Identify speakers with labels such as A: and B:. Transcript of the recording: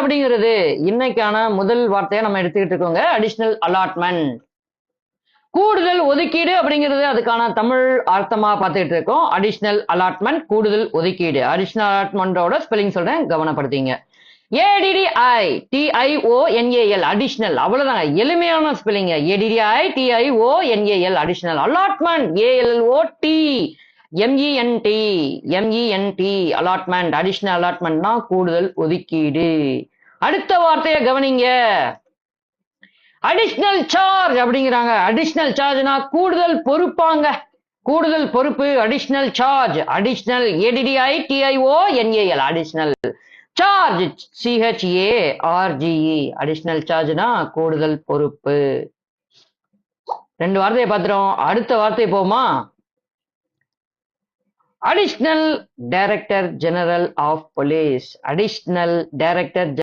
A: அப்படிங்கிறது இன்னைக்கான முதல் வார்த்தையை நம்ம எடுத்துக்கிட்டு இருக்கோங்க. அடிஷனல் அலாட்மெண்ட் கூடுதல் ஒதுக்கீடு அப்படிங்கிறது அதுக்கான தமிழ் அர்த்தமா பார்த்துக்கிட்டு இருக்கோம். அடிஷ்னல் அலாட்மெண்ட் கூடுதல் ஒதுக்கீடு. அடிஷ்னல் அலாட்மெண்டோட ஸ்பெல்லிங் சொல்றேன். கவனப்படுத்திங்க. ஏடிடிஐ T I O N A L additional அவ்வளவுதாங்க. எளிமையான ஸ்பெல்லிங்க A D D I T I O N A L additional allotment A L O T M E N T M E N T allotment additional அலாட்மெண்ட்னா கூடுதல் ஒதுக்கீடு. அடுத்த வார்த்தையை கவனிங்க. Additional charge அப்படிங்கிறாங்க. Additional சார்ஜ்னா கூடுதல் பொறுப்பாங்க. கூடுதல் பொறுப்பு additional charge additional A D D I T I O N A L additional charge C H A R G E additional சார்ஜ்னா கூடுதல் பொறுப்பு. ரெண்டு வார்த்தையை பார்த்துறோம் அடுத்த வார்த்தை போமா? Additional director general of police additional director